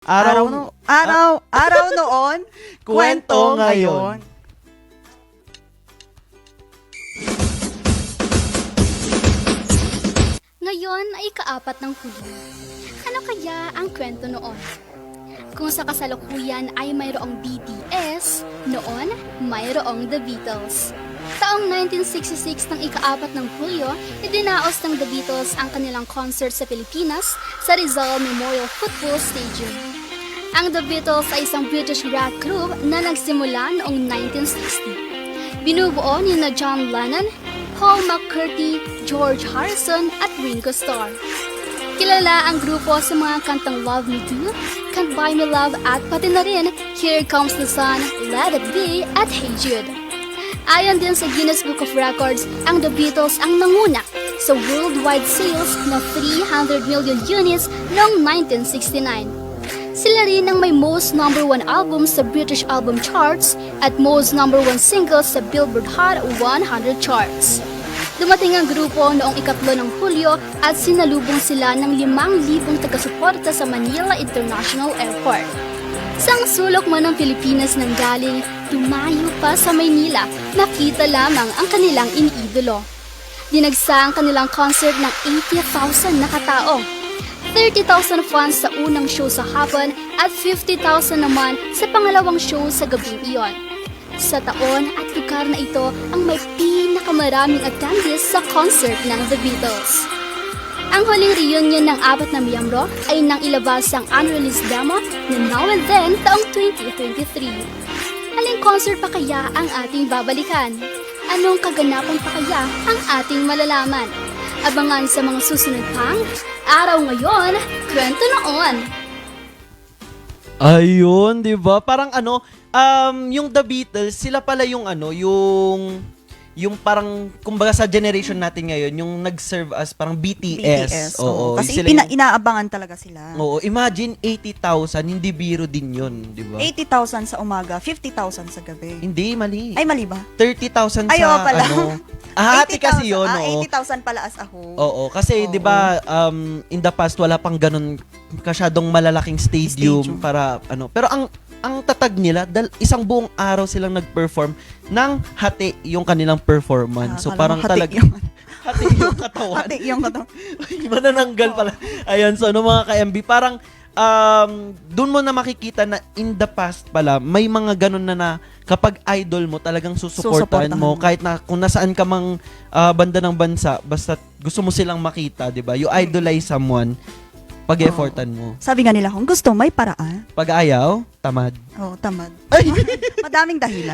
Araw, no, araw, araw noon, kwento ngayon. Ngayon ay kaapat ng Hulyo. Ano kaya ang kwento noon? Kung sa kasalukuyan ay mayroong BTS, noon mayroong The Beatles. Taong 1966 ng ikaapat ng Hulyo, idinaos ng The Beatles ang kanilang concert sa Pilipinas sa Rizal Memorial Football Stadium. Ang The Beatles ay isang British rock group na nagsimula noong 1960. Binubuo ni na John Lennon, Paul McCartney, George Harrison at Ringo Starr. Kilala ang grupo sa mga kantang Love Me Do, Can't Buy Me Love at pati na rin Here Comes the Sun, Let It Be at Hey Jude. Ayon din sa Guinness Book of Records, ang The Beatles ang nanguna sa worldwide sales na 300 million units noong 1969. Sila rin ang may most number one albums sa British Album Charts at most number one singles sa Billboard Hot 100 charts. Dumating ang grupo noong ikatlo ng Hulyo at sinalubong sila ng 5,000 taga-suporta sa Manila International Airport. Sang sulok man ng Pilipinas nang galing, tumayo pa sa Maynila, nakita lamang ang kanilang iniidolo. Dinagsa ang kanilang concert ng 80,000 na katao. 30,000 fans sa unang show sa hapon at 50,000 naman sa pangalawang show sa gabing iyon. Sa taon at lugar na ito ang may pinakamaraming attendees sa concert ng The Beatles. Ang huling reunion ng apat na miyembro ay nang ilabas ang unreleased demo na Now and Then taong 2023. Aling concert pa kaya ang ating babalikan? Anong kaganapan pa kaya ang ating malalaman? Abangan sa mga susunod pang Araw Ngayon, Kwento Noon! Ayun, 'di ba? Parang ano, um yung The Beatles, sila pala yung ano, yung yung parang kumbaga sa generation natin ngayon, yung nag-serve as parang BTS. BTS. Oo, kasi sila ipina- yung- inaabangan talaga sila. Oo, imagine 80,000, hindi biro din 'yun, 'di ba? 80,000 sa umaga, 50,000 sa gabi. Hindi mali. Ay, mali ba? 30,000 sa Ay, oo pala. ano. Ah, kasi 'yun, ah, oo. 80,000 pala as a whole. Oo, kasi Oo. 'di ba um in the past wala pang ganun kasyadong malalaking stadium, Stadium. para ano. Pero ang ang tatag nila dal isang buong araw silang nag-perform ng hati yung kanilang performance. so Ah, parang kala mo talaga yung, hati yung katawan. hati yung katawan. Manananggal pala. Ayan, so ano mga ka-MB, parang um, doon mo na makikita na in the past pala, may mga ganun na na kapag idol mo, talagang susuportahan mo. Kahit na kung nasaan ka mang ah, banda ng bansa, basta gusto mo silang makita, di ba? You idolize someone, pag-effortan mo. Sabi nga nila, kung gusto, may paraan. Pag ayaw, tamad. Oh, tamad. Ay! Madaming dahilan.